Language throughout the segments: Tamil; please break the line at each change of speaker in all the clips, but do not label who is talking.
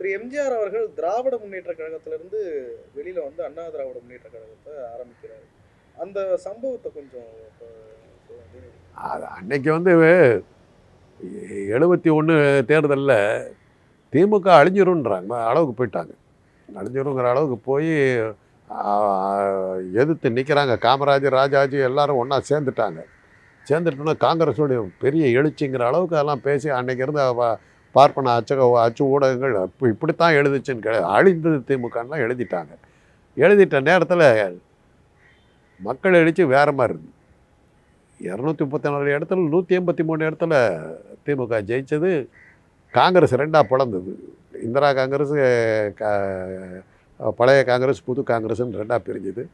திரு எம்ஜிஆர் அவர்கள் திராவிட முன்னேற்ற கழகத்திலிருந்து வெளியில வந்து அண்ணா திராவிட முன்னேற்ற கழகத்தை ஆரம்பிக்கிறார். அந்த சம்பவத்தை கொஞ்சம்
அன்னைக்கு வந்து எழுபத்தி ஒன்று தேர்தலில் திமுக அழிஞ்சிரும்ன்றாங்க அளவுக்கு போயிட்டாங்க. அழிஞ்சிருங்கிற அளவுக்கு போய் எதிர்த்து நிற்கிறாங்க காமராஜர் ராஜாஜி எல்லாரும் ஒன்றா சேர்ந்துட்டாங்க. சேர்ந்துட்டோன்னா காங்கிரஸோடைய பெரிய எழுச்சிங்கிற அளவுக்கு அதெல்லாம் பேசி அன்னைக்கு இருந்த பார்ப்பன அச்சக அச்சு ஊடகங்கள் இப்போ இப்படித்தான் எழுதுச்சுன்னு கிடையாது அழிந்தது திமுகலாம் எழுதிட்டாங்க. எழுதிட்ட நேரத்தில் மக்கள் எழுச்சி வேறு மாதிரி இருந்து இரநூத்தி. முப்பத்தி நாலு இடத்துல நூற்றி எண்பத்தி மூணு இடத்துல திமுக ஜெயித்தது காங்கிரஸ் ரெண்டாக பிளந்தது. இந்திரா காங்கிரஸ் கா- பழைய காங்கிரஸ் புது காங்கிரஸ்னு ரெண்டாக பிரிஞ்சுது.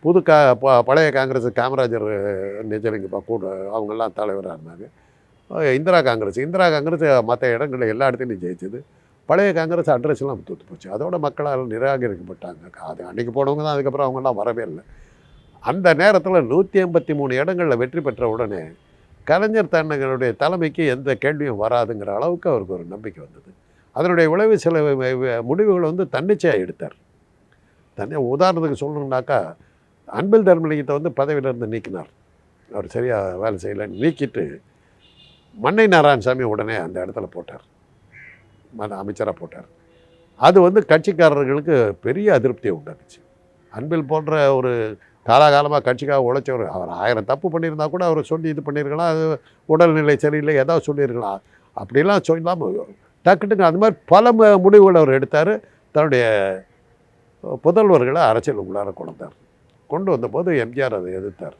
புது கா ப- பழைய காங்கிரஸ் காமராஜர் நிஜலிங்கப்பா கூட அவங்கெல்லாம் தலைவராக இருந்தாங்க. இந்திரா காங்கிரஸ் இந்திரா காங்கிரஸ் மற்ற இடங்களில் எல்லா இடத்துலையும் ஜெயிச்சது. பழைய காங்கிரஸ் அட்ரஸ்லாம் தூத்து போச்சு. அதோட மக்களால் நிராகரிக்கப்பட்டாங்க. அது அன்றைக்கி போனவங்க தான் அதுக்கப்புறம் அவங்கெல்லாம் வரவே இல்லை. அந்த நேரத்தில் நூற்றி ஐம்பத்தி மூணு இடங்களில் வெற்றி பெற்ற உடனே கலைஞர் தன்னங்களுடைய தலைமைக்கு எந்த கேள்வியும் வராதுங்கிற அளவுக்கு அவருக்கு ஒரு நம்பிக்கை வந்தது. அதனுடைய விளைவு சில முடிவுகளை வந்து தன்னிச்சையாக எடுத்தார். தன்னை உதாரணத்துக்கு சொல்லணுன்னாக்கா அன்பில் தர்மலிங்கத்தை வந்து பதவியிலிருந்து நீக்கினார். அவர் சரியாக வேலை செய்யலைன்னு நீக்கிட்டு மன்னை நாராயணசாமி உடனே அந்த இடத்துல போட்டார். மத அமைச்சராக போட்டார். அது வந்து கட்சிக்காரர்களுக்கு பெரிய அதிருப்தியை உண்டாக்குச்சு. அன்பில் போன்ற ஒரு காலாகாலமாக கட்சிக்காக உழைச்சவர் அவர் ஆயிரம் தப்பு பண்ணியிருந்தா கூட அவர் சொல்லி இது பண்ணியிருக்கலாம் அது உடல்நிலை சரியில்லை ஏதாவது சொல்லியிருக்கலாம். அப்படிலாம் சொல்லாமல் டக்குட்டுங்க அது மாதிரி பல ம- முடிவுகள் அவர் எடுத்தார். தன்னுடைய புதல்வர்களை அரசியல் உள்ளார கொண்டு கொண்டு வந்தபோது எம்ஜிஆர் அதை எதிர்த்தார்.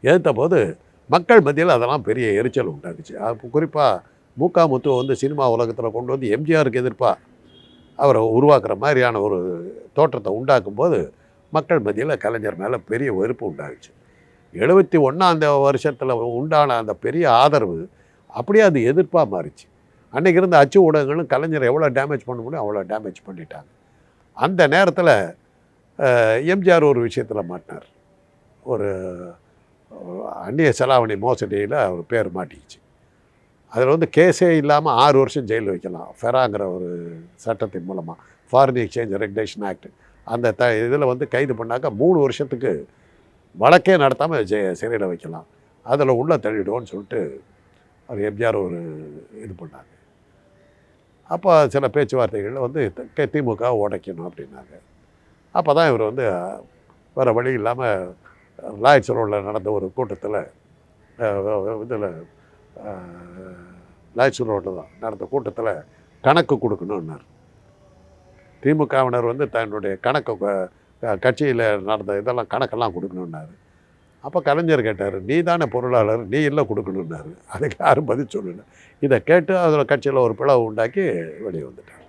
எதிர்த்த போது மக்கள் மத்தியில் அதெல்லாம் பெரிய எரிச்சல் உண்டாக்குச்சு. அப்போ குறிப்பாக மூக்கா முத்து வந்து சினிமா உலகத்தில் கொண்டு வந்து எம்ஜிஆருக்கு எதிர்ப்பாக அவரை உருவாக்குற மாதிரியான ஒரு தோற்றத்தை உண்டாக்கும் போது மக்கள் மத்தியில் கலைஞர் மேலே பெரிய வெறுப்பு உண்டாகுச்சு. எழுபத்தி ஒன்றாந்த வருஷத்தில் உண்டான அந்த பெரிய ஆதரவு அப்படியே அது எதிர்ப்பாக மாறிச்சு. அன்றைக்கி இருந்த அச்சு ஊடகங்களும் கலைஞரை எவ்வளோ டேமேஜ் பண்ண முடியும் அவ்வளோ டேமேஜ் பண்ணிட்டாங்க. அந்த நேரத்தில் எம்ஜிஆர் ஒரு விஷயத்தில் மாட்டினார். ஒரு அந்நிய செலாவணி மோசடியில் அவர் பேர் மாட்டிக்கிச்சு. அதில் வந்து கேஸே இல்லாமல் ஆறு வருஷம் ஜெயில் வைக்கலாம். ஃபெராங்கிற ஒரு சட்டத்தின் மூலமாக ஃபாரின் எக்ஸ்சேஞ்ச் ரெகுலேஷன் ஆக்ட் அந்த த இதில் வந்து கைது பண்ணாக்க மூணு வருஷத்துக்கு வழக்கே நடத்தாமல் ஜெ சிறையில் வைக்கலாம். அதில் உள்ளே தள்ளிடுவோன்னு சொல்லிட்டு அவர் எம்ஜிஆர் ஒரு இது பண்ணாங்க அப்போ சில பேச்சுவார்த்தைகளில் வந்து திமுக உடைக்கணும் அப்படின்னாங்க. அப்போ தான் இவர் வந்து வேறு வழி இல்லாமல் லாய்ட்ஸ் ரோடில் நடந்த ஒரு கூட்டத்தில் இதில் லாய்ட்ஸ் ரோட்டில் தான் நடந்த கூட்டத்தில் கணக்கு கொடுக்கணுன்னார் திமுகவினர் வந்து தன்னுடைய கணக்கு கட்சியில் நடந்த இதெல்லாம் கணக்கெல்லாம் கொடுக்கணுன்னாரு அப்போ கலைஞர் கேட்டார் நீ தானே பொருளாளர் நீ இல்லை கொடுக்கணுன்னாரு அதுக்கு யாரும் பதில் சொல்லல. இதை கேட்டு அதில் கட்சியில் ஒரு பிளவு உண்டாக்கி வெளியே வந்துட்டார்.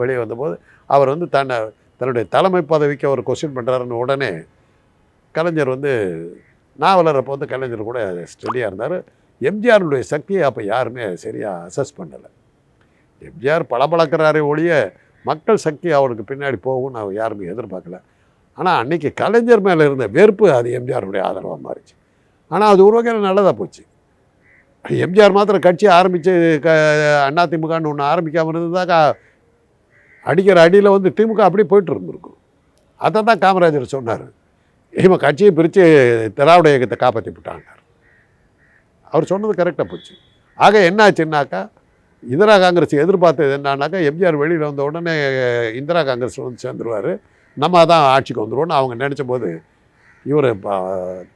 வெளியே வந்தபோது அவர் வந்து தன்னை தன்னுடைய தலைமை பதவிக்கு அவர் கொஸ்டின் பண்ணுறாருன்னு உடனே கலைஞர் வந்து நாவலர் அப்போ வந்து கலைஞர் கூட ஸ்டெடியாக இருந்தார். எம்ஜிஆருடைய சக்தியை அப்போ யாருமே சரியாக அசஸ் பண்ணலை. எம்ஜிஆர் பளபளக்கிறாரே ஒழிய மக்கள் சக்தி அவருக்கு பின்னாடி போகும்னு அவர் யாருமே எதிர்பார்க்கல. ஆனால் அன்னைக்கு கலைஞர் மேலே இருந்த வெறுப்பு அது எம்ஜிஆருடைய ஆதரவாக மாறிச்சு. ஆனால் அது ஒரு வகையில் நல்லதாக போச்சு. எம்ஜிஆர் மாத்திரம் கட்சி ஆரம்பித்து க அதிமுகன்னு ஒன்று ஆரம்பிக்காமல் இருந்ததாக்கா அடிக்கிற அடியில் வந்து திமுக அப்படியே போயிட்டு இருந்திருக்கும். அதை தான் காமராஜர் சொன்னார். இவன் கட்சியை பிரித்து திராவிட இயக்கத்தை காப்பாற்றி விட்டாங்க. அவர் சொன்னது கரெக்டாக போச்சு. ஆக என்ன ஆச்சுன்னாக்கா இந்திரா காங்கிரஸ் எதிர்பார்த்தது என்னன்னாக்கா எம்ஜிஆர் வெளியில் வந்த உடனே இந்திரா காங்கிரஸ் வந்து சேர்ந்துருவார். நம்ம தான் ஆட்சிக்கு வந்துடுவோம்னு அவங்க நினச்ச போது இவர்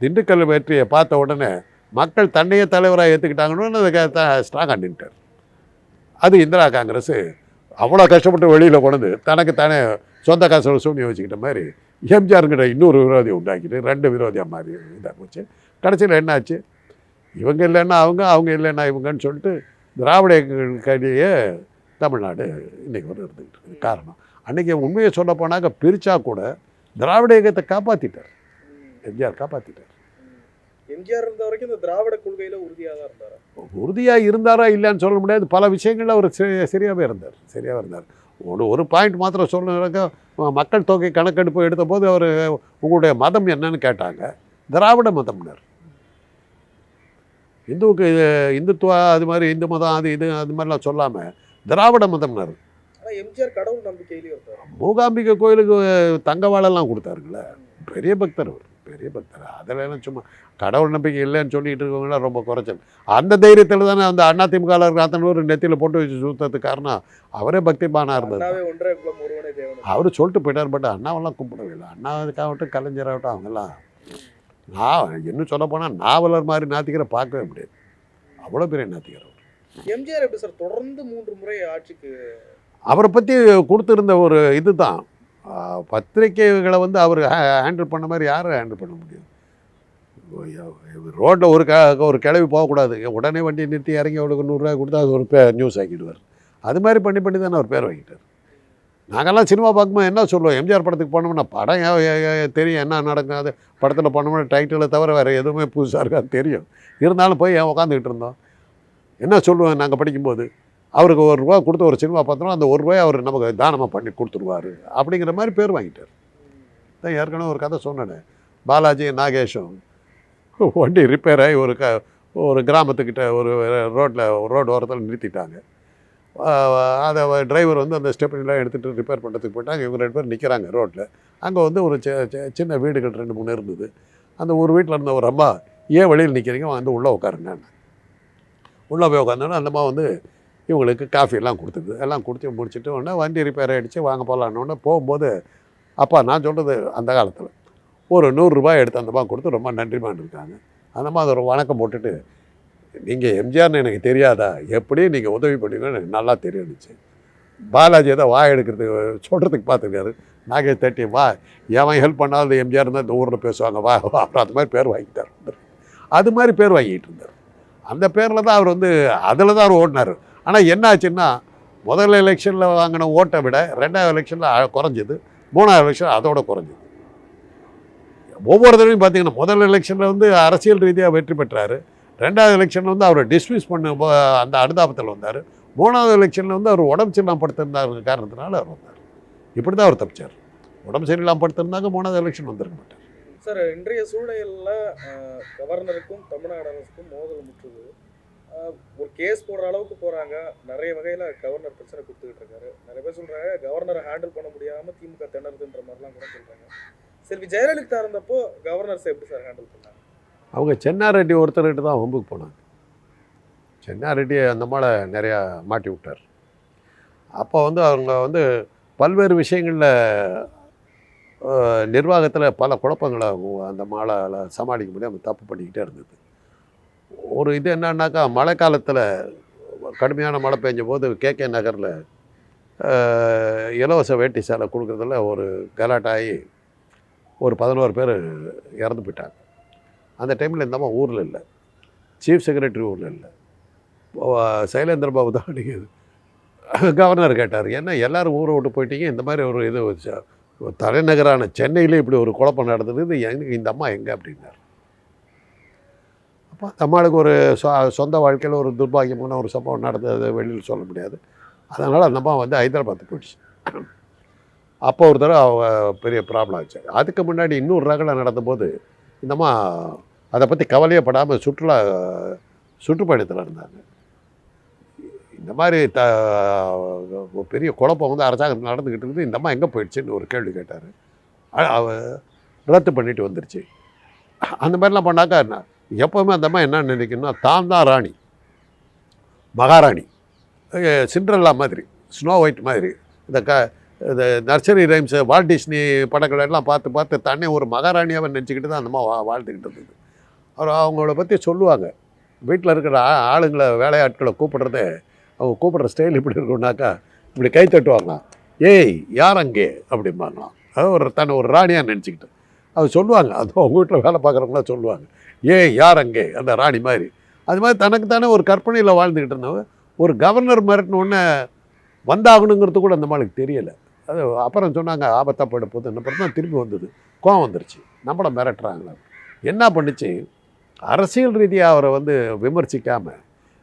திண்டுக்கல் வெற்றியை பார்த்த உடனே மக்கள் தன்னையே தலைவராக ஏற்றுக்கிட்டாங்கன்னு அதுக்கு ஸ்ட்ராங்காக நின்ட்டார். அது இந்திரா காங்கிரஸ் அவ்வளோ கஷ்டப்பட்டு வெளியில் கொண்டு தனக்கு தானே சொந்த காசு சூழ்நிலை வச்சுக்கிட்ட மாதிரி எம்ஜிஆருங்கிட்ட இன்னொரு விரோதி உண்டாக்கிட்டு ரெண்டு விரோதியாக மாறி இதாக போச்சு. கடைசியில் என்னாச்சு இவங்க இல்லைன்னா அவங்க அவங்க இல்லைன்னா இவங்கன்னு சொல்லிட்டு திராவிட இயக்கங்களுக்கிடையே தமிழ்நாடு இன்றைக்கி வந்து இருந்துக்கிட்டு இருக்குது காரணம் அன்றைக்கி உண்மையை சொல்ல போனாக்க பிரித்தா கூட திராவிட இயக்கத்தை காப்பாற்றிட்டார் எம்ஜிஆர் காப்பாற்றிட்டார்
எம்ஜிஆர் இருந்த வரைக்கும் இந்த திராவிட கொள்கையில உறுதியா தான் இருந்தாரு?
உறுதியாக இருந்தாரா இல்லைன்னு சொல்ல முடியாது. பல விஷயங்களில் அவர் சரி சரியாகவே இருந்தார். சரியாகவே இருந்தார். ஒரு ஒரு பாயிண்ட் மாத்திரம் சொல்லுனாக்க மக்கள் தொகை கணக்கெடுப்பு எடுத்த போது அவர் உங்களுடைய மதம் என்னன்னு கேட்டாங்க. திராவிட மதம்னார். இந்துவுக்கு இது இந்துத்துவா அது மாதிரி இந்து மதம் அது இது அது மாதிரிலாம் சொல்லாமல் திராவிட மதம்னாரு.
எம்ஜிஆர் கடவுள் நம்பிக்கையிலேயே
மூகாம்பிகை கோயிலுக்கு தங்க வாழெல்லாம் கொடுத்தாருங்கள. பெரிய பக்தர் அவர். பெரிய பக்தர்? அதில் எல்லாம் சும்மா கடவுள் நம்பிக்கை இல்லைன்னு சொல்லிட்டு இருக்கவங்களாம் ரொம்ப குறைச்சல். அந்த தைரியத்தில் தானே அந்த அதிமுகவில் இருக்கிற அத்தனை பேர் நெத்தியில் போட்டு வச்சு சுத்தத்துக்கு காரணம் அவரே பக்திமானாக
தேவன்.
அவர் சொல்லிட்டு போயிட்டார் பட் அண்ணாவெல்லாம் கும்பிடவே இல்லை. அண்ணாவுக்காகட்டும் கலைஞராகட்டும் அவங்கெல்லாம் நான் இன்னும் சொல்ல போனால் நாவலர் மாதிரி நாத்திக்கிற பார்க்கவே முடியாது. அவ்வளோ பெரிய நாத்திக்கிற அவர்.
எம்ஜிஆர் எப்படி சார் தொடர்ந்து மூன்று முறை ஆட்சிக்கு
அவரை பற்றி கொடுத்துருந்த ஒரு இதுதான். ஆஹ், பத்திரிக்கைகளை வந்து அவர் ஹேண்டில் பண்ண மாதிரி யாரும் ஹேண்டில் பண்ண முடியும்? ரோட்டில் ஒரு க ஒரு கிளவி போகக்கூடாது. உடனே வண்டியை நிறுத்தி இறங்கி அவளுக்கு நூறுரூவா கொடுத்தா அது ஒரு பே நியூஸ் ஆக்கிடுவார். அது மாதிரி பண்ணி பண்ணி தானே அவர் பேர் வாங்கிட்டார். நாங்கள்லாம் சினிமா பார்க்கும்போது என்ன சொல்லுவோம்? எம்ஜிஆர் படத்துக்கு போனோம்னா படம் தெரியும். என்ன நடக்கும் அது படத்தில் போனோம்னா டைட்டிலை தவிர வேறு எதுவுமே புதுசாக இருக்காது தெரியும். இருந்தாலும் போய் ஏன் உட்காந்துக்கிட்டு இருந்தோம்? என்ன சொல்லுவோம்? நாங்கள் படிக்கும்போது அவருக்கு ஒரு ரூபா கொடுத்து ஒரு சினிமா பார்த்தோம்னா அந்த ஒரு ரூபாய் அவர் நமக்கு தானமாக பண்ணி கொடுத்துருவாரு அப்படிங்கிற மாதிரி பேர் வாங்கிட்டார். தான் ஏற்கனவே ஒரு கதை சொன்னேன் பாலாஜி நாகேஷும். வண்டி ரிப்பேர் ஆகி ஒரு க ஒரு கிராமத்துக்கிட்ட ஒரு ரோட்டில் ரோடு ஓரத்தில் நிறுத்திட்டாங்க. அதை டிரைவர் வந்து அந்த ஸ்டெப்னிலாம் எடுத்துகிட்டு ரிப்பேர் பண்ணுறதுக்கு போயிட்டாங்க. இவங்க ரெண்டு பேர் நிற்கிறாங்க ரோட்டில் அங்கே வந்து ஒரு சின்ன வீடுகள் ரெண்டு மூணு இருந்தது. அந்த ஒரு வீட்டில் இருந்த ஒரு அம்மா ஏன் வழியில் நிற்கிறீங்க வந்து உள்ளே உட்காருங்க உள்ளே போய் உட்காந்தோன்னா அந்த அம்மா வந்து இவங்களுக்கு காஃபி எல்லாம் எல்லாம் கொடுத்து முடிச்சுட்டு உடனே வண்டி ரிப்பேர் ஆகிடுச்சு வாங்க போகலான்னு போகும்போது அப்பா நான் சொல்கிறது அந்த காலத்தில். ஒரு நூறுரூபா எடுத்து அந்தம்மா கொடுத்து ரொம்ப நன்றிமான் இருக்காங்க அந்த அதை ஒரு வணக்கம் போட்டுட்டு நீங்கள் எம்ஜிஆர்னு எனக்கு தெரியாதா? எப்படி நீங்கள் உதவி பண்ணுவீங்கன்னு எனக்கு நல்லா தெரியும்னுச்சு பாலாஜி ஏதோ வாய் எடுக்கிறதுக்கு சொல்கிறதுக்கு பார்த்துருக்காரு. நாகேஷ் தட்டி வா எவன் ஹெல்ப் பண்ணாலும் எம்ஜிஆர் தான் இந்த ஊரில் பேசுவாங்க. வா வா. அப்புறம் அது மாதிரி பேர் வாங்கிட்டார் அது மாதிரி பேர் வாங்கிட்டு இருந்தார். அந்த பேரில் தான் அவர் வந்து அதில் தான் அவர் ஓடினார். ஆனால் என்னாச்சுன்னா முதல் எலெக்ஷனில் வாங்கின ஓட்டை விட ரெண்டாவது எலெக்ஷனில் குறைஞ்சது. மூணாவது எலெக்ஷன் அதோட குறைஞ்சது. ஒவ்வொரு தடவையும் பார்த்தீங்கன்னா முதல் எலெக்ஷனில் வந்து அரசியல் ரீதியாக வெற்றி பெற்றார். ரெண்டாவது எலெக்ஷனில் வந்து அவரை டிஸ்மிஸ் பண்ண அந்த அனுதாபத்தில் வந்தார். மூணாவது எலெக்ஷனில் வந்து அவர் உடம்பு சரியில்லாம படுத்திருந்தார் காரணத்தினால அவர் வந்தார். இப்படி தான் அவர் தப்பிச்சார். உடம்பு சரியில்லாம படுத்திருந்தாங்க மூணாவது எலெக்ஷன் வந்திருக்க மாட்டார்.
சார் இன்றைய சூழலில் கவர்னருக்கும் தமிழ்நாடு அரசுக்கும் மோதல் முற்றுது ஒரு கேஸ் போடுற அளவுக்கு போறாங்க. நிறைய வகையில கவர்னர் பிரச்சனை கொடுத்துக்கிட்டு இருக்காரு. நிறைய பேர் சொல்றாங்க கவர்னரை ஹேண்டில் பண்ண முடியாம திமுக திணறுதுன்ற மாதிரிலாம் கூட சொல்றாங்க. செல்வி ஜெயலலிதா இருந்தப்போ கவர்னர்ஸ் எப்படி சார் ஹேண்டில் பண்ணாங்க?
அவங்க சென்னாரெட்டி ஒருத்தர்கிட்ட தான் வம்புக்கு போனாங்க. சென்னாரெட்டி அந்த மாலை நிறையா மாட்டி விட்டார். அப்போ வந்து அவங்க வந்து பல்வேறு விஷயங்களில் நிர்வாகத்தில் பல குழப்பங்களை அந்த மாலால் சமாளிக்க முடியாமல் தப்பு பண்ணிக்கிட்டே இருந்தது. ஒரு இது என்னன்னாக்கா மழை காலத்தில் கடுமையான மழை பெஞ்ச போது கேகே நகரில் இலவச வேட்டி சேலை கொடுக்குறதுல ஒரு கலாட்டாகி ஒரு பதினோரு பேர் இறந்து போயிட்டாங்க. அந்த டைமில் இந்த அம்மா ஊரில் இல்லை. சீஃப் செக்ரட்டரி ஊரில் இல்லை. சைலேந்திர பாபு தான் நீங்கள் கவர்னர் கேட்டார். ஏன்னா எல்லோரும் ஊரை விட்டு போயிட்டீங்க? இந்த மாதிரி ஒரு இது ஒரு தலைநகரான சென்னையிலே இப்படி ஒரு குழப்பம் நடந்தது. இது இந்த அம்மா எங்கே? அப்படின்னார். நம்மளுக்கு ஒரு சொந்த வாழ்க்கையில் ஒரு துர்பாகியமான ஒரு சம்பவம் நடந்தது வெளியில் சொல்ல முடியாது. அதனால் அந்த அம்மா வந்து ஹைதராபாத்துக்கு போயிடுச்சு. அப்போ ஒரு தடவை அவங்க பெரிய ப்ராப்ளம் ஆச்சு அதுக்கு முன்னாடி இன்னொரு ரகலை நடந்தபோது இந்தம்மா அதை பற்றி கவலையே படாமல் சுற்றுலா சுற்றுப்பயணத்தில் இருந்தாங்க. இந்த மாதிரி த ஒரு பெரிய குழப்பம் வந்து அரசாங்கத்தில் நடந்துக்கிட்டு இருக்குது. இந்தம்மா எங்கே போயிடுச்சுன்னு ஒரு கேள்வி கேட்டார். அவ ரத்து பண்ணிட்டு வந்துருச்சு. அந்த மாதிரிலாம் பண்ணாக்கா என்ன? எப்போவுமே அந்த அம்மா என்ன நினைக்கணும்னா தான் தான் ராணி. மகாராணி. சிண்ட்ரல்லா மாதிரி ஸ்னோ ஒயிட் மாதிரி. இந்த க இந்த நர்சரி ரைம்ஸு வால்டிஸ்னி டிஸ்னி படங்கள் எல்லாம் பார்த்து பார்த்து தன்னை ஒரு மகாராணியாக நினச்சிக்கிட்டு தான் அந்த அம்மா வா வாழ்ந்துக்கிட்டு இருந்தது. அவர் அவங்கள பற்றி சொல்லுவாங்க. வீட்டில் இருக்கிற ஆ ஆளுங்களை வேலையாட்களை கூப்பிடுறதே அவங்க கூப்பிடுற ஸ்டைல் இப்படி இருக்கும்னாக்கா இப்படி கை தட்டுவாங்களாம். ஏய் யார் அங்கே? அப்படிம்பாங்களாம். அது ஒரு தன்னை ஒரு ராணியாக நினச்சிக்கிட்டு. அது சொல்லுவாங்க. அது அவங்க வீட்டில் வேலை பார்க்குறவங்களாம் சொல்லுவாங்க. ஏய் யார் அங்கே? அந்த ராணி மாதிரி. அது மாதிரி தனக்கு தானே ஒரு கற்பனையில் வாழ்ந்துக்கிட்டு இருந்தவங்க ஒரு கவர்னர் மிரட்டினோடனே வந்தாகணுங்கிறது கூட அந்த மாளுக்கு தெரியலை. அது அப்புறம் சொன்னாங்க ஆபத்தாக போயிட என்ன அப்புறம் தான் திரும்பி வந்தது. கோவம் வந்துருச்சு. நம்மளை மிரட்டுறாங்களா? என்ன பண்ணுச்சு? அரசியல் ரீதியாக அவரை வந்து விமர்சிக்காமல்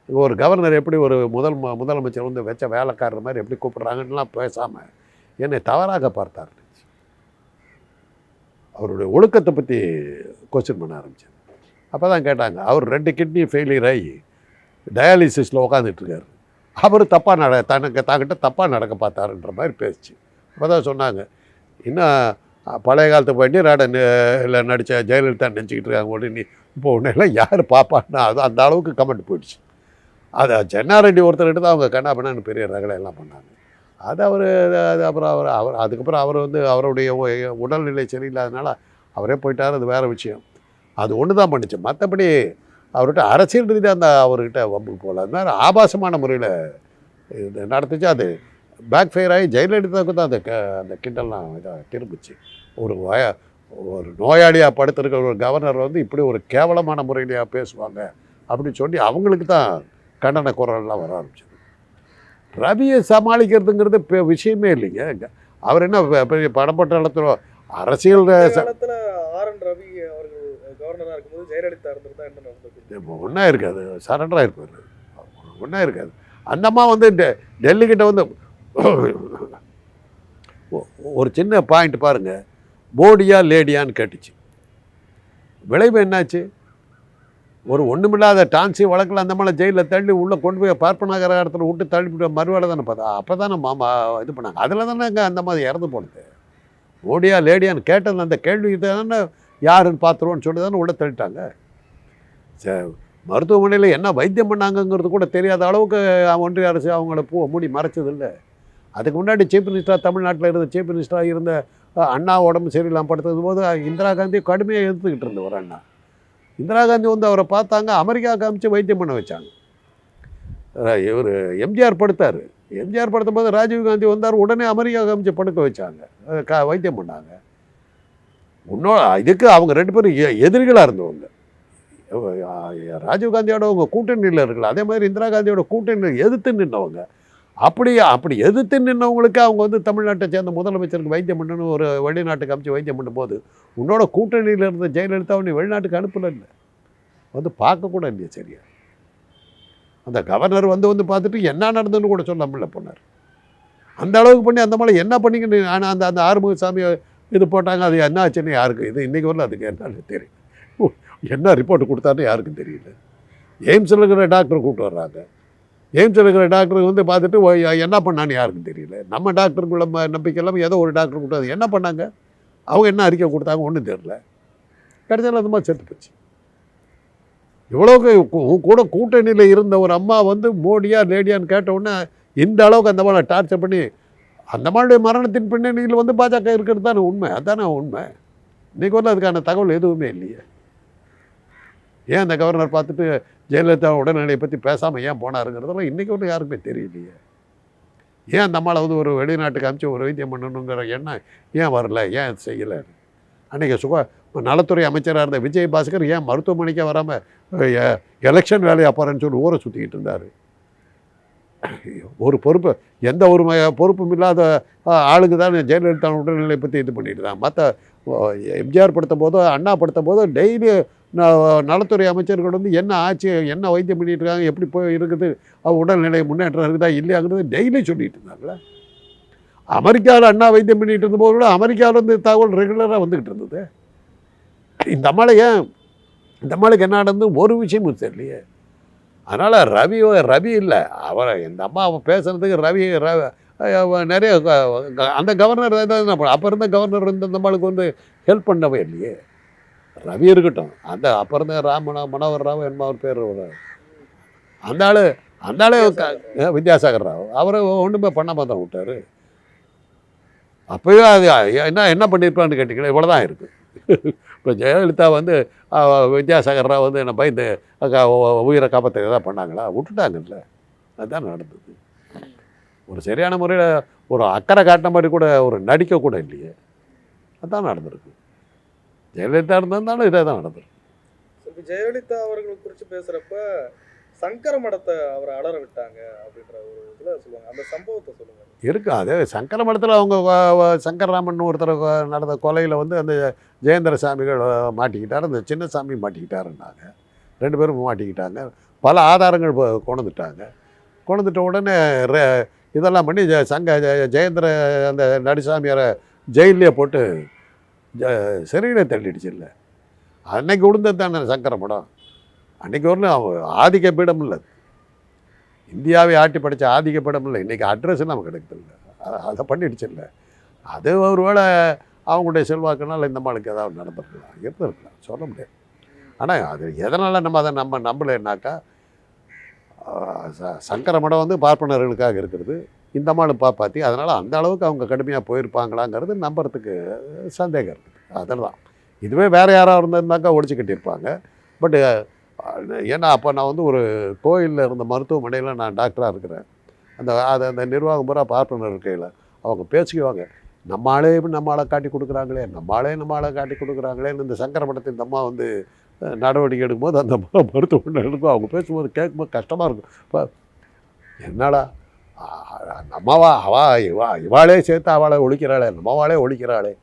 ஒரு கவர்னர் எப்படி ஒரு முதல் முதலமைச்சர் வந்து வச்ச வேலைக்காரர் மாதிரி எப்படி கூப்பிட்றாங்கன்னுலாம் பேசாமல் என்னை தவறாக பார்த்தார். அவருடைய ஒழுக்கத்தை பற்றி கொஸ்டின் பண்ண ஆரம்பித்தார் அப்போ தான் கேட்டாங்க அவர் ரெண்டு கிட்னி ஃபெயிலியர் ஆகி டயாலிசிஸில் உட்காந்துட்ருக்காரு அவர் தப்பாக நட தனக்கு தாங்கிட்ட தப்பாக நடக்க பார்த்தாருன்ற மாதிரி பேசுச்சு. அப்போ தான் சொன்னாங்க இன்னும் பழைய காலத்து வண்டியராடன் இல்லை நடித்த ஜெயலலிதா நினச்சிக்கிட்டு இருக்காங்க உடனே இப்போ உடனெல்லாம் யார் பாப்பான்னா அது அந்த அளவுக்கு கமெண்ட் போயிடுச்சு. அதை சென்னாரெட்டி ஒருத்தர்கிட்ட தான் அவங்க கண்ணா பண்ணான்னு பெரிய ரகலை எல்லாம் பண்ணாங்க. அது அவர் அது அப்புறம் அவர் அவர் அதுக்கப்புறம் அவர் வந்து அவருடைய உ- உடல்நிலை சரியில்லாதனால அவரே போயிட்டார் அது வேறு விஷயம். அது ஒன்று தான் பண்ணிச்சு. மற்றபடி அவர்கிட்ட அரசியல் ரீதியாக அந்த அவர்கிட்ட வம்பு போகல. அது மாதிரி ஆபாசமான முறையில் இது அது பேக் ஃபயர் ஆகி ஜெயலலிதாவுக்கு தான் அந்த க அந்த கிண்டல்லாம் இதாக திரும்பிச்சு. ஒரு வய ஒரு நோயாளியாக படுத்திருக்கிற ஒரு கவர்னர் வந்து இப்படி ஒரு கேவலமான முறையிலையாக பேசுவாங்க அப்படின்னு சொல்லி அவங்களுக்கு தான் கண்டன குரல்லாம் வர ஆரம்பிச்சது. ரவியை சமாளிக்கிறதுங்கிறது விஷயமே இல்லைங்க. அவர் என்ன பெ- பெரிய படப்பட்டாளத்தில் அரசியல் இடத்துல
காலத்துல ஆர் என் ரவி அவர்கள் கவர்னரா இருக்கும்போது ஜெயலலிதா இருந்திருந்தா என்ன
ஒன்றா இருக்காது. சரண்டராக இருப்பார். ஒன்றா இருக்காது. அந்த அம்மா வந்து டெ டெல்லிக்கிட்ட வந்து ஒரு சின்ன பாயிண்ட் பாருங்கள் போடியா லேடியான்னு கேட்டுச்சு. விளைவு என்னாச்சு? ஒரு ஒன்றுமில்லாத டான்ஸி வழக்கில் அந்த மேலே ஜெயிலில் தள்ளி உள்ளே கொண்டு போய் பார்ப்பனாகிற இடத்துல விட்டு தள்ளிவிட்டு மறுவேலை தானே பார்த்தா அப்போ தானே மாமா இது பண்ணாங்க. அதில் தானே அந்த மாதிரி இறந்து போனது. ஓடியா லேடியான்னு கேட்டது அந்த கேள்வி தானே யாருன்னு பார்த்துருவோன்னு சொல்லி தானே உள்ளே தள்ளிட்டாங்க. சரி மருத்துவமனையில் என்ன வைத்தியம் பண்ணாங்கங்கிறது கூட தெரியாத அளவுக்கு ஒன்றிய அரசு அவங்கள பூ மூடி மறைச்சதில்ல. அதுக்கு முன்னாடி சீஃப் மினிஸ்டராக தமிழ்நாட்டில் இருந்த சீஃப் மினிஸ்டராக இருந்த அண்ணா உடம்பு சரியில்லாம படுத்தது போது இந்திரா காந்தி கடுமையாக எதிர்த்துக்கிட்டு இருந்தவர் அண்ணா. இந்திரா காந்தி வந்து அவரை பார்த்தாங்க அமெரிக்கா காமிச்சு வைத்தியம் பண்ண வச்சாங்க. இவர் எம்ஜிஆர் படுத்தார். எம்ஜிஆர் படுத்தும் போது ராஜீவ் காந்தி வந்தார் உடனே அமெரிக்கா காமிச்சு படுக்க வச்சாங்க. க வைத்தியம் பண்ணாங்க. இன்னும் இதுக்கு அவங்க ரெண்டு பேரும் எ- எதிரிகளாக இருந்தவங்க. ராஜீவ் காந்தியோட அவங்க கூட்டணியில் இருக்கல அதே மாதிரி இந்திரா காந்தியோட கூட்டணி எதிர்த்து நின்றவங்க அப்படி அப்படி எதிர்த்து நின்றவங்களுக்கு அவங்க வந்து தமிழ்நாட்டை சேர்ந்த முதலமைச்சருக்கு வைத்தியம் பண்ணணும் ஒரு வெளிநாட்டுக்கு அமைச்சு வைத்தியம் பண்ணும்போது உன்னோட கூட்டணியில் இருந்த ஜெயலலிதா நீ வெளிநாட்டுக்கு அனுப்பல இல்லை. வந்து பார்க்கக்கூட இல்லையா சரியா. அந்த கவர்னர் வந்து வந்து பார்த்துட்டு என்ன நடந்ததுன்னு கூட சொல்லாமல போனார். அந்த அளவுக்கு பண்ணி அந்த மாதிரி என்ன பண்ணிங்கன்னு ஆனால் அந்த அந்த ஆறுமுகசாமியை இது போட்டாங்க அது என்ன ஆச்சுன்னு யாருக்கு? இது இன்றைக்கி வரல அதுக்கு என்னன்னு தெரியும் என்ன ரிப்போர்ட் கொடுத்தாருன்னு யாருக்கும் தெரியல. எய்ம்ஸில் இருக்கிற டாக்டர் கூப்பிட்டு வர்றாங்க. எய்ம்ஸில் இருக்கிற டாக்டர் வந்து பார்த்துட்டு என்ன பண்ணான்னு யாருக்கும் தெரியல. நம்ம டாக்டருக்குள்ள நம்பிக்கை இல்லாமல் ஏதோ ஒரு டாக்டர் கூப்பிட்டு என்ன பண்ணாங்க? அவங்க என்ன அறிக்கை கொடுத்தாங்க ஒன்றும் தெரியல. கடைசியில் அந்த மாதிரி செத்து போச்சு. இவ்வளோக்கு உன் கூட கூட்டணியில் இருந்த ஒரு அம்மா வந்து மோடியா லேடியான்னு கேட்ட உடனே இந்த அளவுக்கு அந்த மாதிரி டார்ச்சர் பண்ணி அந்த மாதிரிடைய மரணத்தின் பின்னணியில் வந்து பாஜக இருக்கிறது தானே உண்மை அதுதானே உண்மை. இன்றைக்கி வந்து அதுக்கான தகவல் எதுவுமே இல்லையே. ஏன் அந்த கவர்னர் பார்த்துட்டு ஜெயலலிதா உடல்நிலையை பற்றி பேசாமல் ஏன் போனாருங்கிறதெல்லாம் இன்றைக்கி ஒன்றும் யாருக்குமே தெரியலையே. ஏன் அந்த அம்மாவை வந்து ஒரு வெளிநாட்டுக்கு அனுப்பிச்சு ஒரு வைத்தியம் பண்ணணுங்கிற எண்ணம் ஏன் வரல ஏன் செய்யலை? அன்றைக்கி சுக நலத்துறை அமைச்சராக இருந்த விஜய் பாஸ்கர் ஏன் மருத்துவமனைக்கே வராமல் எலெக்ஷன் வேலையை போகிறேன்னு சொல்லி ஊரை சுற்றிக்கிட்டு இருந்தார். ஒரு பொறுப்பு எந்த ஒரு பொறுப்பும் இல்லாத ஆளுக்கு ஆளுங்க தான் ஜெயலலிதா உடல்நிலை பற்றி இது பண்ணிட்டு தான் மற்ற எம்ஜிஆர் படுத்த போதோ அண்ணா படுத்த போதோ டெய்லி நலத்துறை அமைச்சர்கள் வந்து என்ன ஆச்சு என்ன வைத்தியம் பண்ணிட்டு இருக்காங்க எப்படி போய் இருக்குது உடல்நிலை முன்னேற்றம் இருக்குதா இல்லையாங்கிறது டெய்லி சொல்லிட்டு இருந்தாங்களே அமெரிக்காவில் அண்ணா வைத்தியம் பண்ணிட்டு இருந்தபோது கூட அமெரிக்காவிலேருந்து தகவல் ரெகுலராக வந்துக்கிட்டு இருந்தது. இந்த அம்மாளை ஏன் இந்த அம்மாளுக்கு என்ன நடந்து ஒரு விஷயமும் தெரியலையே. அதனால் ரவி ரவி இல்லை. அவரை இந்த அம்மா அவன் பேசுனதுக்கு ரவி ரவி நிறைய க- அந்த கவர்னர் அப்போ இருந்த கவர்னர் இருந்த நம்மளுக்கு வந்து ஹெல்ப் பண்ணவே இல்லையே. ரவி இருக்கட்டும். அந்த அப்போ இருந்த ராமனா மனோகர் ராவ் என்பவர் பேர் அந்த ஆள் அந்த ஆளே க- வித்யாசாகர் ராவ். அவரை ஒன்றுமே பண்ணாமல் தான் விட்டார். அப்போயும் அது என்ன என்ன பண்ணியிருப்பான்னு கேட்டிங்கன்னா இவ்வளோ தான் இருக்குது இப்போ ஜெயலலிதா வந்து வித்யாசாகர் ராவ் வந்து என்ன பயந்து உயிரை காப்பாற்ற எதாவது பண்ணாங்களா? விட்டுட்டாங்கல்ல. அதுதான் நடந்தது. ஒரு சரியான முறையில் ஒரு அக்கறை காட்டின மாதிரி கூட ஒரு நடிக்க கூட இல்லையே. அதுதான் நடந்திருக்கு. ஜெயலலிதா இருந்திருந்தாலும் இதே தான் நடந்திருக்கு
ஜெயலலிதா அவர்களை குறித்து பேசுகிறப்ப சங்கர மடத்தை அவரை அலற விட்டாங்க அப்படின்ற ஒரு இதில் சொல்லுவாங்க. அந்த சம்பவத்தை சொல்லுவாங்க
இருக்கு. அது சங்கர மடத்தில் அவங்க சங்கரராமன் ஒருத்தர் நடந்த கொலையில் வந்து அந்த ஜெயேந்திர சாமிகள் மாட்டிக்கிட்டார். அந்த சின்னசாமி மாட்டிக்கிட்டாருன்னாங்க. ரெண்டு பேரும் மாட்டிக்கிட்டாங்க. பல ஆதாரங்கள் கொண்டுட்டாங்க கொண்டுட்ட உடனே ரெ- இதெல்லாம் பண்ணி சங்க ஜெ- ஜெயேந்திர அந்த நடிசாமியாரை ஜெயிலே போட்டு ஜ சிறையில் தள்ளிடுச்சு இல்லை. அன்னைக்கு விழுந்தது தானே சங்கர மடம் அன்றைக்கி வரலும் அவன் ஆதிக்க பீடம் இல்லை. இந்தியாவை ஆட்டி படித்த ஆதிக்க பீடம் இல்லை. இன்றைக்கி அட்ரஸ் நமக்கு கிடைக்கிறதில்ல அதை பண்ணிடுச்சு இல்லை. அது ஒருவேளை அவங்களுடைய செல்வாக்குனால இந்த மாளுக்கு ஏதாவது நடந்திருக்கலாம். இருந்திருக்கலாம் சொல்ல முடியாது. ஆனால் அது எதனால் நம்ம அதை நம்ம நம்பலைன்னாக்கா ச- சங்கர மடம் வந்து பார்ப்பனர்களுக்காக இருக்கிறது. இந்த மாடு பாப்பாத்தி அதனால் அந்த அளவுக்கு அவங்க கடுமையாக போயிருப்பாங்களாங்கிறது நம்புறதுக்கு சந்தேகம் இருக்குது அதெல்லாம். இதுவே வேறு யாராக இருந்திருந்தாக்கா ஒழிச்சு கட்டியிருப்பாங்க. பட்டு ஏன்னா அப்போ நான் வந்து ஒரு கோயிலில் இருந்த மருத்துவமனையில் நான் டாக்டராக இருக்கிறேன். அந்த அதை அந்த நிர்வாகம் பூரா பார்ப்பனர் இருக்கையில். அவங்க பேசிக்குவாங்க நம்மளே நம்மளை காட்டி கொடுக்குறாங்களே நம்மளே நம்மளை காட்டி கொடுக்குறாங்களேன்னு இந்த சங்கர படத்தின் அம்மா வந்து நடவடிக்கை எடுக்கும்போது அந்த ம- மருத்துவமனை இருக்கும். அவங்க பேசும்போது கேட்கும்போது கஷ்டமாக இருக்கும். இப்போ என்னடா நம்மவா அவா இவா இவாளே சேர்த்து அவளை ஒழிக்கிறாளே நம்மவாளே ஒழிக்கிறாளே.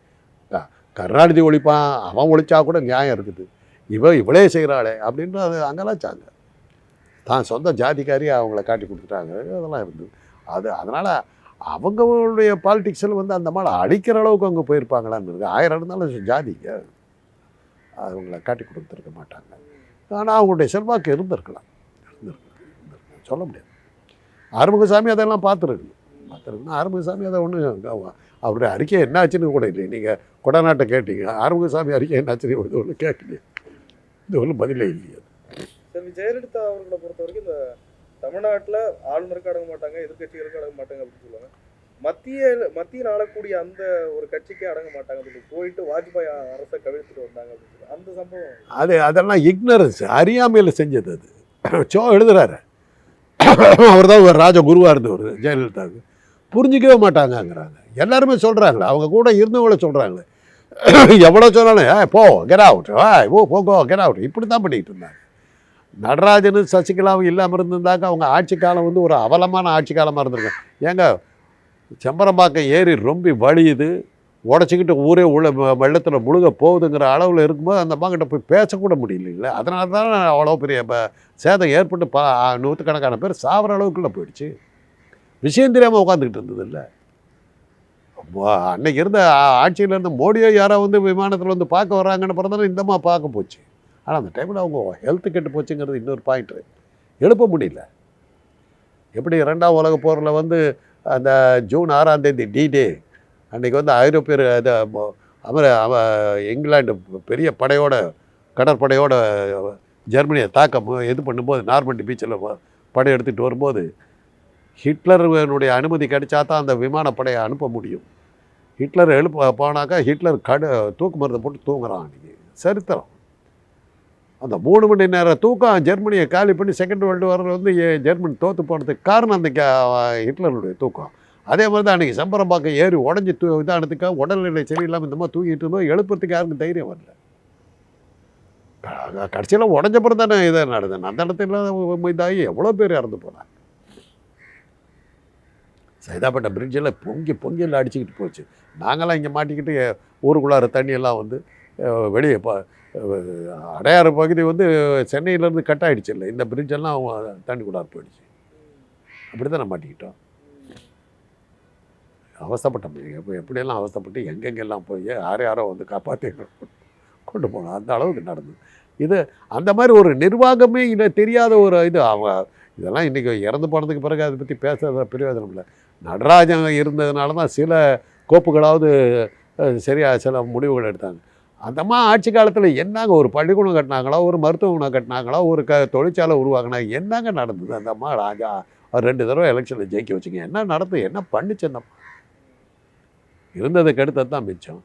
கருணாநிதி ஒழிப்பான் அவன் ஒழிச்சா கூட நியாயம் இருக்குது. இவ இவளே செய்கிறாளே அப்படின்னு அது அங்கெல்லாம் தான் சொந்த ஜாதிக்காரி அவங்கள காட்டி கொடுத்துட்டாங்க. அதெல்லாம் இருந்தது அது அதனால் அவங்களுடைய பாலிடிக்ஸில் வந்து அந்த மாதிரி அடிக்கிற அளவுக்கு அவங்க போயிருப்பாங்களான்னு இருக்கு. ஆயிரம் இருந்தாலும் ஜாதிங்க. அவங்கள காட்டி கொடுத்துருக்க மாட்டாங்க. ஆனால் அவங்களுடைய செல்வாக்கு இருந்திருக்கலாம். இருந்திருக்கலாம். சொல்ல முடியாது. ஆறுமுகசாமி அதெல்லாம் பார்த்துருக்கணும். பார்த்துருக்கணும். ஆறுமுகசாமி அதை ஒன்றும் அவருடைய அறிக்கை என்ன ஆச்சுன்னு கூட இல்லை நீங்கள் கொடநாட்டை கேட்டீங்க. ஆறுமுகசாமி அறிக்கை என்ன ஆச்சுன்னு ஒன்று கேட்கலையே. இது ஒன்றும் பதிலே இல்லையே.
ஜெயலலிதா அவர்களை பொறுத்த வரைக்கும் இந்த தமிழ்நாட்டில் ஆளுநருக்கு அடங்க மாட்டாங்க எதிர்க்கட்சிகளுக்கு அடங்க மாட்டாங்க அப்படின்னு சொல்லுவாங்க. மத்திய மத்தியில் ஆளக்கூடிய அந்த ஒரு கட்சிக்கே அடங்க மாட்டாங்க அப்படின்னு போயிட்டு வாஜ்பாய் அரசை கவிழ்த்துட்டு வந்தாங்க அப்படின்னு அந்த சம்பவம்.
அது அதெல்லாம் இக்னரன்ஸ் அறியாமையில் செஞ்சது அது. சோ எழுதுறாரு. அவர் தான் ஒரு ராஜ குருவாக இருந்தவர் ஜெயலலிதாவுக்கு. புரிஞ்சிக்கவே மாட்டாங்கங்கிறாங்க. எல்லாருமே சொல்கிறாங்களே அவங்க கூட இருந்தவங்கள சொல்கிறாங்களே எவ்வளோ சொன்னாலும் ஏ போ கெட் அவுட் ஆ ஓ போகோ கெட் அவுட் இப்படி தான் பண்ணிகிட்டு இருந்தாங்க. நடராஜனும் சசிகலாவும் இல்லாமல் இருந்திருந்தாக்க அவங்க ஆட்சி காலம் வந்து ஒரு அவலமான ஆட்சி காலமாக இருந்திருக்கும். ஏங்க செம்பரம்பாக்கம் ஏரி ரொம்ப வழியுது. உடச்சிக்கிட்டு ஊரே உள்ள வெள்ளத்தில் முழுக போகுதுங்கிற அளவில் இருக்கும்போது அந்த அம்மாக்கிட்ட போய் பேசக்கூட முடியலைங்களே. அதனால தான் அவ்வளோ பெரிய சேதம் ஏற்பட்டு பா நூற்றுக்கணக்கான பேர் சாவர அளவுக்குள்ளே போயிடுச்சு. விஷயம் தெரியாமல் உட்காந்துக்கிட்டு இருந்தது இல்லை அன்னைக்கு இருந்த ஆட்சியில் இருந்த மோடியோ யாரோ வந்து விமானத்தில் வந்து பார்க்க வர்றாங்கன்னு பிறந்தாலும் இந்தம்மா பார்க்க போச்சு. ஆனால் அந்த டைமில் அவங்க ஹெல்த் கெட்டு போச்சுங்கிறது இன்னொரு பாயிண்ட்டு எழுப்ப முடியல. எப்படி ரெண்டாம் உலக போரில் வந்து அந்த ஜூன் ஆறாம் தேதி டி டே அன்றைக்கி வந்து ஐரோப்பியர் அது அமர அவ இங்கிலாந்து பெரிய படையோட கடற்படையோட ஜெர்மனியை தாக்கம் இது பண்ணும்போது நார்மண்டி பீச்சில் படை எடுத்துகிட்டு வரும்போது ஹிட்லருடைய அனுமதி கிடைச்சா தான் அந்த விமானப்படையை அனுப்ப முடியும். ஹிட்லர் எழுப்ப போனாக்கா ஹிட்லர் கடு தூக்கு மருந்து போட்டு தூங்குறான் அன்றைக்கி சரித்திரம். அந்த மூணு மணி நேரம் தூக்கம் ஜெர்மனியை காலி பண்ணி செகண்ட் வேர்ல்டு வாரில் வந்து ஜெர்மனி தோற்று போனதுக்கு காரணம் அந்த கே- ஹிட்லருடைய தூக்கம். அதே மாதிரி தான் அன்றைக்கி சம்பரம்பாக்கம் ஏறி உடஞ்சி தூ இதானதுக்காக உடல்நிலை சரியில்லாமல் இந்த மாதிரி தூங்கிட்டு இருந்தோம். எழுப்புறதுக்கு யாருக்கும் தைரியம் வரல. கடைசியில் உடஞ்ச பிறகு தானே இதை நடந்தது. அந்த இடத்துல இதாகி எவ்வளோ பேர் இறந்து போனாங்க. சைதாப்பேட்டை பிரிட்ஜெல்லாம் பொங்கி பொங்கியில் அடிச்சுக்கிட்டு போச்சு. நாங்களாம் இங்கே மாட்டிக்கிட்டு ஊருக்குள்ளார தண்ணியெல்லாம் வந்து வெளியே அடையாறு பகுதி வந்து சென்னையிலேருந்து கட் ஆகிடுச்சு இல்லை. இந்த பிரிட்ஜெல்லாம் தண்ணி கூடாது போயிடுச்சு. அப்படி தான் மாட்டிக்கிட்டோம்? அவஸ்தைப்பட்டோம். எப்போ எப்படியெல்லாம் அவஸ்தப்பட்டு எங்கெங்கெல்லாம் போய் யார் யாரோ வந்து காப்பாற்றி கொண்டு போனோம். அந்த அளவுக்கு நடந்தது. இது அந்த மாதிரி ஒரு நிர்வாகமே இல்லை தெரியாத ஒரு இது. அவங்க இதெல்லாம் இன்றைக்கி இறந்து போனதுக்கு பிறகு அதை பற்றி பேசுறது பிரயோஜனம் இல்லை. நடராஜன் இருந்ததுனால தான் சில கோப்புகளாவது சரியாக சில முடிவுகள் எடுத்தாங்க. அந்தம்மா ஆட்சி காலத்தில் என்னங்க ஒரு பள்ளிக்கூடம் கட்டினாங்களா ஒரு மருத்துவமனை கட்டினாங்களா ஒரு க தொழிற்சாலை உருவாக்குனா என்னங்க நடந்தது அந்த அம்மா ராஜா? அவர் ரெண்டு தடவை எலெக்ஷனில் ஜெயிக்க வச்சுங்க என்ன நடந்தது? என்ன பண்ணுச்சு அந்த இருந்ததுக்கு அடுத்தது தான் மிச்சம்.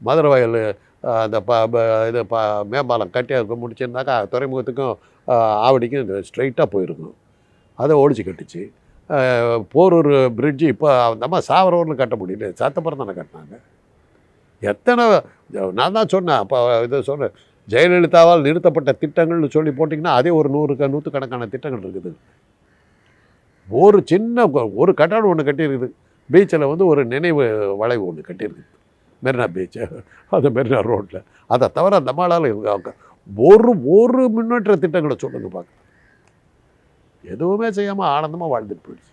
மதுரை வயல் அந்த ப ப- இது ப மேம்பாலம் கட்டி முடிச்சிருந்தாக்கா துறைமுகத்துக்கும் ஆவடிக்கும் ஸ்ட்ரைட்டாக போயிருக்கும். அதை ஒழிச்சு கட்டுச்சு. போரூர் பிரிட்ஜு இப்போ அந்த அம்மா சாவரூரில் கட்ட முடியல. சத்தப்புறம் தானே கட்டினாங்க. எத்தனை நான் தான் சொன்னேன். அப்போ இதை சொன்னேன். ஜெயலலிதாவால் நிறுத்தப்பட்ட திட்டங்கள்னு சொல்லி போட்டிங்கன்னா அதே ஒரு நூறு நூற்றுக்கணக்கான திட்டங்கள் இருக்குது. ஒரு சின்ன ஒரு கட்டடம் ஒன்று கட்டியிருக்குது. பீச்சில் வந்து ஒரு நினைவு வளைவு ஒன்று கட்டியிருக்குது. மெரினா பீச்சு அது மெரினா ரோட்டில் அதை தவிர அந்த மாளால் ஒரு ஒரு முன்னேற்ற திட்டங்களை சொல்லுங்கள் பார்க்க எதுவுமே செய்யாமல் ஆனந்தமாக வாழ்ந்துட்டு போயிடுச்சு.